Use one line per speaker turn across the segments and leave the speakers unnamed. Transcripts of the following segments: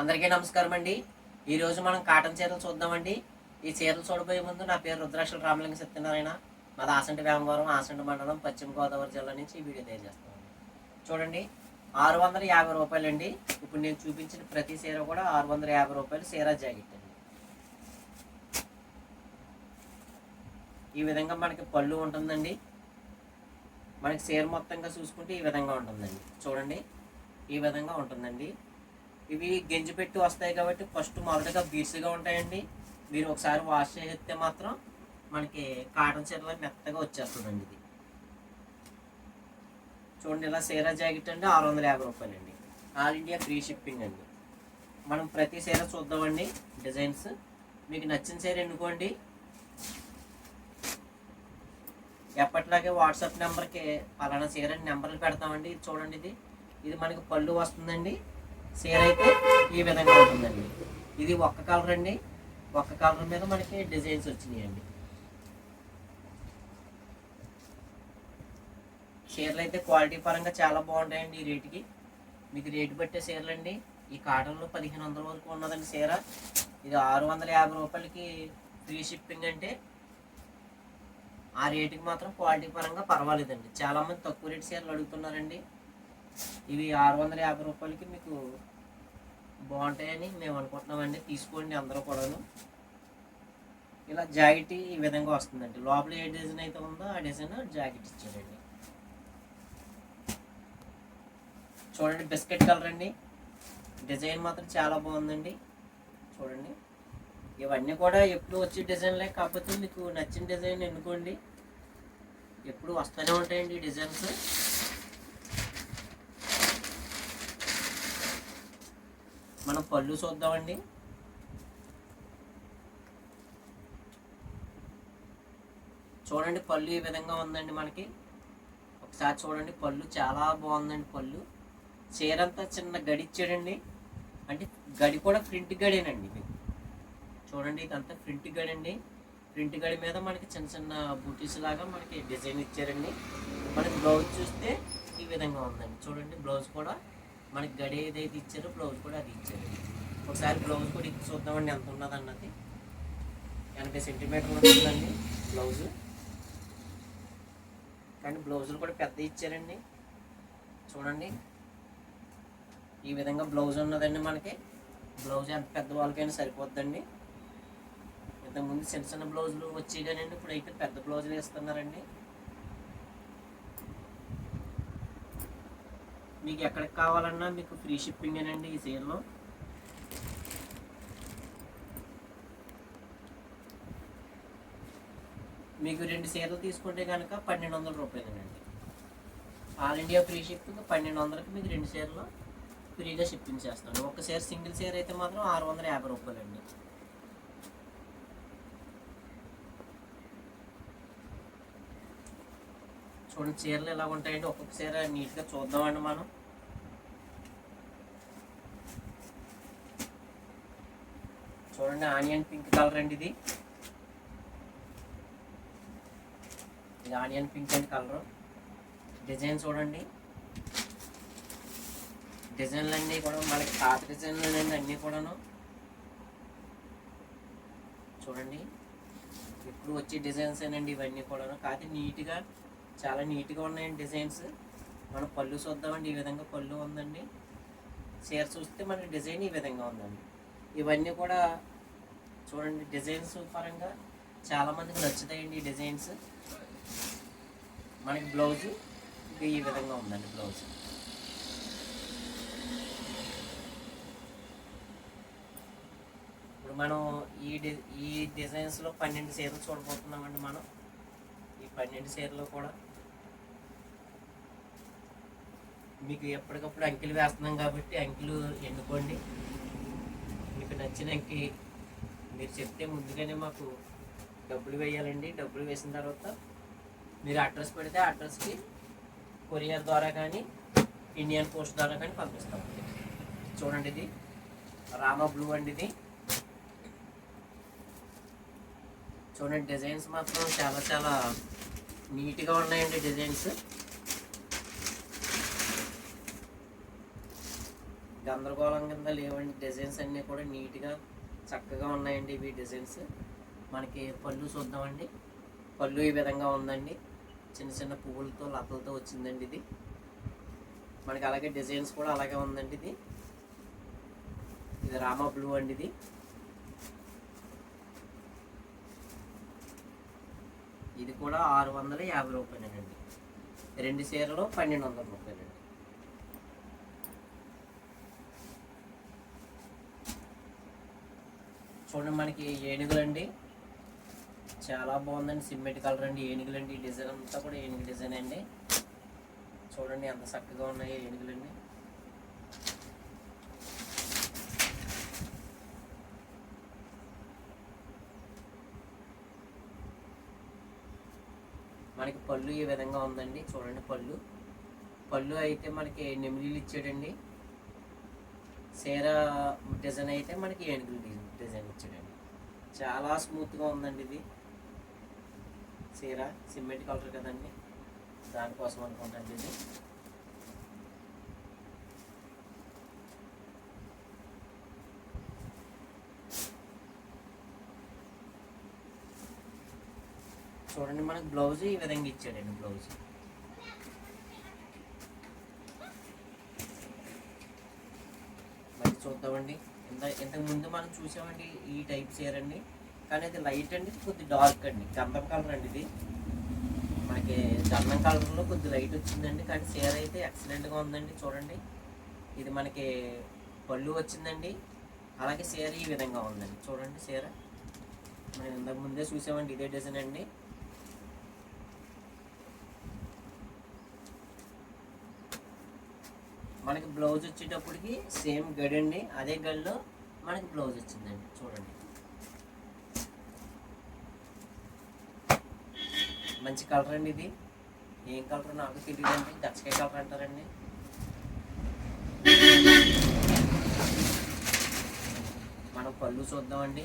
అందరికీ నమస్కారం అండి. ఈరోజు మనం కాటన్ చీరలు చూద్దామండి. ఈ చీరలు చూడబోయే ముందు నా పేరు రుద్రాక్షల రామలింగ సత్యనారాయణ. మాది ఆసంటి వేమవరం ఆసంటి మండలం పశ్చిమ గోదావరి జిల్లా నుంచి ఈ వీడియో తెలియజేస్తామండి. చూడండి ఆరు వందల యాభై రూపాయలండి. ఇప్పుడు నేను చూపించిన ప్రతి చీర కూడా ఆరు వందల యాభై రూపాయలు చీర జాకెట్ అండి. ఈ విధంగా మనకి పళ్ళు ఉంటుందండి. మనకి చీర మొత్తంగా చూసుకుంటే ఈ విధంగా ఉంటుందండి. చూడండి ఈ విధంగా ఉంటుందండి. ఇవి గెంజి పెట్టి వస్తాయి కాబట్టి ఫస్ట్ మొదటగా బీడ్స్గా ఉంటాయండి. మీరు ఒకసారి వాష్ చేస్తే మాత్రం మనకి కాటన్ చీరలో మెత్తగా వచ్చేస్తుందండి ఇది. చూడండి ఇలా సీరా జాకెట్ అండి ఆరు వందల యాభై రూపాయలండి. ఆల్ ఇండియా ఫ్రీ షిప్పింగ్ అండి. మనం ప్రతి సీర చూద్దామండి డిజైన్స్. మీకు నచ్చిన సీర ఎన్నుకోండి. ఎప్పటిలాగే వాట్సాప్ నెంబర్కి పలానా చీర నెంబర్లు పెడతామండి. ఇది చూడండి ఇది. ఇది మనకి పళ్ళు వస్తుందండి. చీర అయితే ఈ విధంగా ఉంటుందండి. ఇది ఒక్క కలర్ అండి. ఒక్క కలర్ మీద మనకి డిజైన్స్ వచ్చినాయండి. చీరలు అయితే క్వాలిటీ పరంగా చాలా బాగుంటాయండి ఈ రేటుకి. మీకు రేటు పెట్టే చీరలు అండి ఈ కాటన్లో పదిహేను వందల వరకు ఉన్నదండి చీర. ఇది ఆరు వందల యాభై రూపాయలకి ఫ్రీ షిప్పింగ్ అంటే ఆ రేటుకి మాత్రం క్వాలిటీ పరంగా పర్వాలేదండి. చాలామంది తక్కువ రేటు చీరలు అడుగుతున్నారండి. ఇవి ఆరు వందల యాభై రూపాయలకి మీకు బాగుంటాయని మేము అనుకుంటున్నామండి. తీసుకోండి అందరూ కూడాను. ఇలా జాకెట్ ఈ విధంగా వస్తుందండి. లోపల ఏ డిజైన్ అయితే ఉందో ఆ డిజైన్ జాకెట్ ఇచ్చారండి. చూడండి బిస్కెట్ కలర్ అండి. డిజైన్ మాత్రం చాలా బాగుందండి. చూడండి. ఇవన్నీ కూడా ఎప్పుడు వచ్చే డిజైన్లే కాకపోతే మీకు నచ్చిన డిజైన్ ఎన్నుకోండి. ఎప్పుడు వస్తూనే ఉంటాయండి ఈ డిజైన్స్. మనం పళ్ళు చూద్దామండి? చూడండి పళ్ళు ఈ విధంగా ఉందండి మనకి. ఒకసారి చూడండి పళ్ళు చాలా బాగుందండి పళ్ళు. చీర అంతా చిన్న గడి ఇచ్చాడండి అంటే గడి కూడా ప్రింట్ గడేనండి మీకు చూడండి ఇదంతా ప్రింట్ గడి అండి ప్రింట్ గడి మీద మనకి చిన్న చిన్న బూటీస్ లాగా మనకి డిజైన్ ఇచ్చారండి. మనకి బ్లౌజ్ చూస్తే ఈ విధంగా ఉందండి. చూడండి బ్లౌజ్ కూడా మనకి గడి ఏదైతే ఇచ్చారో బ్లౌజ్ కూడా అది ఇచ్చారు. ఒకసారి బ్లౌజ్ కూడా ఇచ్చి చూద్దామండి ఎంత ఉన్నది అన్నది ఎనభై సెంటీమీటర్ ఉంటుందండి బ్లౌజ్ కానీ బ్లౌజులు కూడా పెద్ద ఇచ్చారండి. చూడండి. ఈ విధంగా బ్లౌజ్ ఉన్నదండి మనకి. బ్లౌజ్ ఎంత పెద్ద వాళ్ళకైనా సరిపోద్దండి. ఇంతకుముందు చిన్న చిన్న బ్లౌజులు వచ్చి ఇప్పుడు అయితే పెద్ద బ్లౌజులు వేస్తున్నారండి. మీకు ఎక్కడికి కావాలన్నా మీకు ఫ్రీ షిప్పింగ్ అండి ఈ సేల్లో మీకు రెండు సీరలు తీసుకుంటే కనుక పన్నెండు వందల రూపాయలేనండి ఆల్ ఇండియా ఫ్రీ షిప్పింగ్ పన్నెండు వందలకి మీకు రెండు సీరలు ఫ్రీగా షిప్పింగ్ చేస్తాను. ఒక సీర సింగిల్ సీర అయితే మాత్రం ఆరు వందల యాభై రూపాయలండి. చూడండి చీరలు ఎలా ఉంటాయండి ఒక్కొక్క చీర నీట్గా చూద్దామండి మనం. చూడండి ఆనియన్ పింక్ కలర్ అండి ఇది. ఇది onion pink and colour. Design చూడండి. డిజైన్లు అన్నీ కూడా మనకి పాత డిజైన్లు అండి అన్నీ కూడాను. చూడండి ఇప్పుడు వచ్చే డిజైన్స్ ఏనండి ఇవన్నీ కూడాను. కాకపోతే నీట్గా చాలా నీట్గా ఉన్నాయండి డిజైన్స్. మనం పళ్ళు చూద్దామండి ఈ విధంగా పళ్ళు ఉందండి. చీర చూస్తే మనకి డిజైన్ ఈ విధంగా ఉందండి. ఇవన్నీ కూడా చూడండి డిజైన్స్ పరంగా చాలామందికి నచ్చుతాయండి ఈ డిజైన్స్. మనకి బ్లౌజు ఈ విధంగా ఉందండి బ్లౌజ్. ఇప్పుడు మనం ఈ డి ఈ డిజైన్స్లో పన్నెండు చీరలు చూడబోతున్నామండి మనం. ఈ పన్నెండు చీరలు కూడా మీకు ఎప్పటికప్పుడు అంకెలు వేస్తున్నాం కాబట్టి అంకెలు ఎన్నుకోండి. మీకు నచ్చిన అంకి మీరు చెప్తే ముందుగానే మాకు డబ్బులు వేయాలండి. డబ్బులు వేసిన తర్వాత మీరు అడ్రస్ పెడితే అడ్రస్కి కొరియర్ ద్వారా కానీ ఇండియన్ పోస్ట్ ద్వారా కానీ పంపిస్తామండి చూడండి ఇది. రామా బ్లూ అండి ఇది. చూడండి డిజైన్స్ మాత్రం చాలా చాలా నీట్గా ఉన్నాయండి డిజైన్స్. గందరగోళం కింద లేవండి. డిజైన్స్ అన్నీ కూడా నీట్గా చక్కగా ఉన్నాయండి ఇవి డిజైన్స్. మనకి పళ్ళు చూద్దామండి. పళ్ళు ఈ విధంగా ఉందండి. చిన్న చిన్న పువ్వులతో లతలతో వచ్చిందండి ఇది. మనకి అలాగే డిజైన్స్ కూడా అలాగే ఉందండి ఇది. ఇది రామా బ్లూ అండి ఇది. ఇది కూడా ఆరు వందల యాభై రూపాయలేనండి. రెండు చీరలు పన్నెండు వందల రూపాయలండి. చూడండి మనకి ఏనుగులండి. చాలా బాగుందండి. సిమెంట్ కలర్ అండి ఏనుగులండి. ఈ డిజైన్ అంతా కూడా ఏనుగు డిజైన్ అండి. చూడండి ఎంత చక్కగా ఉన్నాయో ఏనుగులండి మనకి పళ్ళు ఈ విధంగా ఉందండి. చూడండి పళ్ళు. పళ్ళు అయితే మనకి నెమిలీలు ఇచ్చాడండి. చీర డిజైన్ అయితే మనకి ఏనుగులు డిజైన్ డిజైన్ ఇచ్చాడండి. చాలా స్మూత్గా ఉందండి ఇది. చీర సిమెంట్ కలర్ కదండి. దానికోసం అనుకుంటాను ఇది చూడండి మనకు బ్లౌజ్ ఈ విధంగా ఇచ్చాడండి బ్లౌజ్ మరి చూద్దామండి. ఇంత ఇంతకు ముందు మనం చూసామండి ఈ టైప్ చీర అండి. కానీ అది లైట్ అండి కొద్ది డార్క్ అండి. గంధం కలర్ అండి ఇది. మనకి గంధం కలర్లో కొద్ది లైట్ వచ్చిందండి కానీ చీర అయితే ఎక్సలెంట్గా ఉందండి చూడండి. ఇది మనకి పళ్ళు వచ్చిందండి. అలాగే చీర ఈ విధంగా ఉందండి చూడండి చీర మనం ఇంతకు ముందే చూసామండి ఇదే డిజైన్ అండి. మనకి బ్లౌజ్ వచ్చేటప్పటికి సేమ్ గడి అండి. అదే గడిలో మనకి బ్లౌజ్ వచ్చిందండి. చూడండి. మంచి కలర్ అండి ఇది. ఏం కలర్ నాకు తెలియదండి దచ్చకాయ కలర్ అంటారండి. మనం పళ్ళు చూద్దామండి.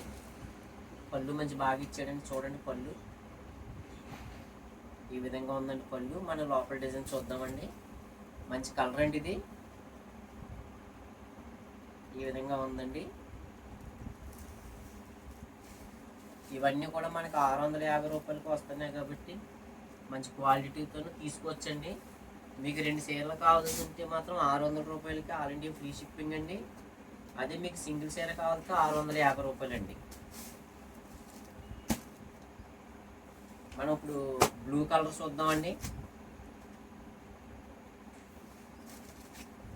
పళ్ళు మంచి బాగా ఇచ్చాడండి. చూడండి పళ్ళు. ఈ విధంగా ఉందండి పళ్ళు. మన లోపల డిజైన్ చూద్దామండి. మంచి కలర్ అండి ఇది. ఈ విధంగా ఉందండి. ఇవన్నీ కూడా మనకి ఆరు వందల యాభై రూపాయలకు వస్తున్నాయి కాబట్టి మంచి క్వాలిటీతో తీసుకోవచ్చండి. మీకు రెండు చీరలు కావాలంటే మాత్రం ఆరు వందల రూపాయలకి ఆల్ ఇండియా ఫ్రీ షిప్పింగ్ అండి. అదే మీకు సింగిల్ చీర కావాలంటే ఆరు వందల యాభై రూపాయలు అండి మనం ఇప్పుడు బ్లూ కలర్ చూద్దామండి.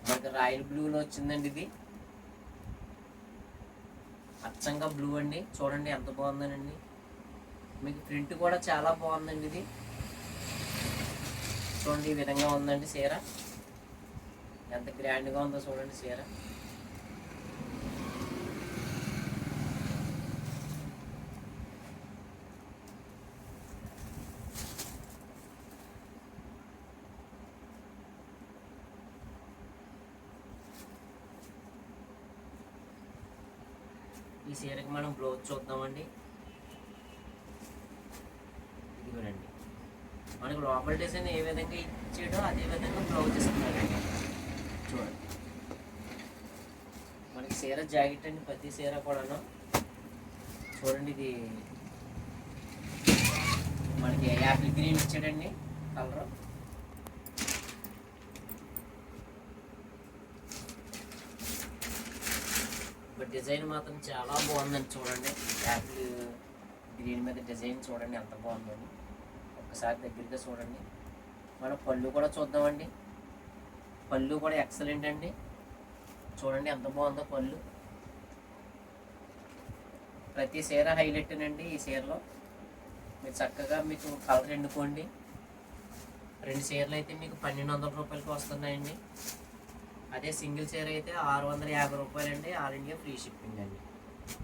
మనకి రాయల్ బ్లూలో వచ్చిందండి ఇది. అచ్చంగా బ్లూ అండి. చూడండి ఎంత బాగుందనండి. మీకు ప్రింట్ కూడా చాలా బాగుందండి ఇది. చూడండి ఈ విధంగా ఉందండి చీర. ఎంత గ్రాండ్గా ఉందో చూడండి చీర. ఈ చీరకి మనం బ్లౌజ్ చూద్దామండి. ఇదిగోనండి. మనకు లోపల డిజైన్ ఏ విధంగా ఇచ్చాడో అదే విధంగా బ్లౌజ్ ఇస్తున్నాడండి చూడండి. మనకి చీర జాకెట్ అండి ప్రతి చీర కూడాను. చూడండి ఇది. మనకి యాపిల్ గ్రీన్ ఇచ్చాడండి కలరు. బట్ డిజైన్ మాత్రం చాలా బాగుందండి చూడండి. యాపిల్ గ్రీన్ మీద డిజైన్ చూడండి ఎంత బాగుందని ఒక్కసారి దగ్గరగా చూడండి. మనం పళ్ళు కూడా చూద్దామండి. పళ్ళు కూడా ఎక్సలెంట్ అండి. చూడండి ఎంత బాగుందో పళ్ళు. ప్రతి చీర హైలైట్ అండి ఈ చీరలో. మీరు చక్కగా మీకు కలర్ ఎండుకోండి రెండు చీరలు అయితే మీకు పన్నెండు వందల రూపాయలకి వస్తున్నాయండి. అదే సింగిల్ చీర అయితే ఆరు వందల యాభై రూపాయలు అండి ఆల్ ఇండియా ఫ్రీ షిప్పింగ్ అండి.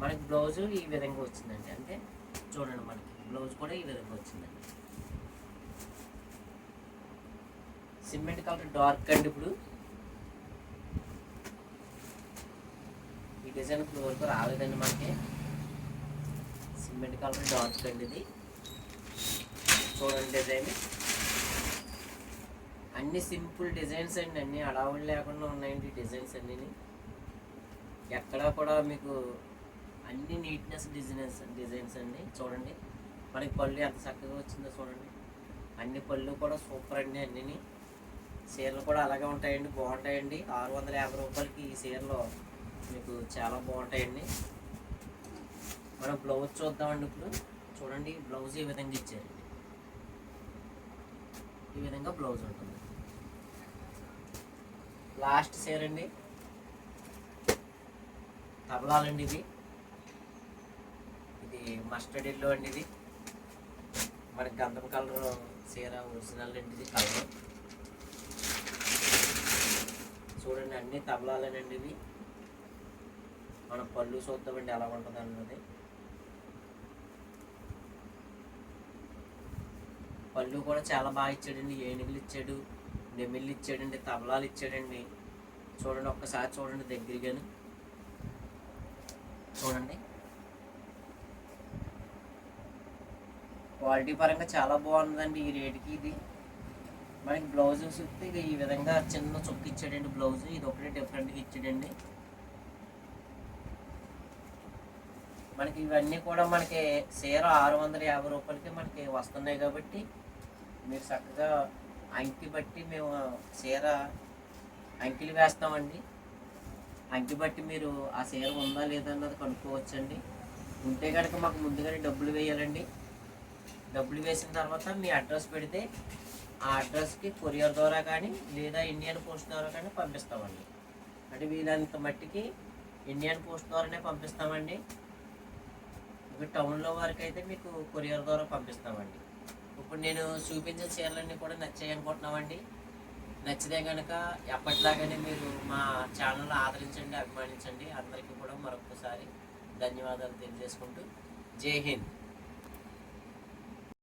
మనకి బ్లౌజ్ ఈ విధంగా వచ్చిందండి. అంటే చూడండి మనకి బ్లౌజ్ కూడా ఈ విధంగా వచ్చిందండి. సిమెంట్ కలర్ డార్క్ అండి ఇప్పుడు. ఈ డిజైన్ ఇప్పుడు వరకు రాలేదండి మనకి. సిమెంట్ కలర్ డార్క్ అండి ఇది. చూడండి డిజైన్. అన్ని సింపుల్ డిజైన్స్ అండి అన్ని అడావులు లేకుండా ఉన్నాయండి డిజైన్స్ అన్నీ ఎక్కడ కూడా మీకు అన్ని నీట్నెస్ డిజైన్స్ డిజైన్స్ అండి చూడండి. మనకి పళ్ళు ఎంత చక్కగా వచ్చిందో చూడండి. అన్ని పళ్ళు కూడా సూపర్ అండి అన్నీ చీరలు కూడా అలాగే ఉంటాయండి బాగుంటాయండి. ఆరు వందల యాభై రూపాయలకి ఈ చీరలు మీకు చాలా బాగుంటాయండి. మనం బ్లౌజ్ చూద్దామండి ఇప్పుడు. చూడండి బ్లౌజ్ ఈ విధంగా ఇచ్చారండి. ఈ విధంగా బ్లౌజ్ ఉంటుంది. లాస్ట్ చీర అండి. తబలాలండి ఇది. ఇది మస్టర్డ్ ఎల్లో అండి ఇది. మరి గంధం కలర్ చీర ఒరిజినల్ అండి ఇది కలర్. చూడండి అన్ని తబలాలేనండి ఇవి. మనం పళ్ళు చూద్దామండి ఎలా ఉంటుంది అన్నది. పళ్ళు కూడా చాలా బాగా ఇచ్చాడండి ఏనుగులు ఇచ్చాడు. నెమిళ్ళు ఇచ్చాడండి తబలాలు ఇచ్చాడండి చూడండి ఒక్కసారి చూడండి దగ్గరగాను. చూడండి. క్వాలిటీ పరంగా చాలా బాగుందండి ఈ రేటుకి ఇది. మనకి బ్లౌజ్ చూస్తే ఈ విధంగా చిన్న చొక్కు ఇచ్చాడండి బ్లౌజ్. ఇది ఒకటే డిఫరెంట్గా ఇచ్చాడండి. మనకి ఇవన్నీ కూడా మనకి చీర ఆరు వందల యాభై రూపాయలకి మనకి వస్తున్నాయి కాబట్టి మీరు చక్కగా అంకి బట్టి మేము చీర అంకిలు వేస్తామండి. అంకి బట్టి మీరు ఆ చీర ఉందా లేదా అన్నది కనుక్కోవచ్చండి. ఉంటే కనుక మాకు ముందుగానే డబ్బులు వేయాలండి. డబ్బులు వేసిన తర్వాత మీ అడ్రస్ పెడితే ఆ అడ్రస్కి కొరియర్ ద్వారా కానీ లేదా ఇండియన్ పోస్ట్ ద్వారా కానీ పంపిస్తామండి. అంటే వీళ్ళంత మట్టికి ఇండియన్ పోస్ట్ ద్వారానే పంపిస్తామండి. ఇక టౌన్లో వరకు అయితే మీకు కొరియర్ ద్వారా పంపిస్తామండి. ఇప్పుడు నేను చూపించిన చీరలన్నీ కూడా నచ్చాయి అనుకుంటున్నామండి. నచ్చితే కనుక ఎప్పటిలాగానే మీరు మా ఛానల్ ఆదరించండి అభిమానించండి. అందరికీ కూడా మరొకసారి ధన్యవాదాలు తెలియజేసుకుంటూ. జై హింద్.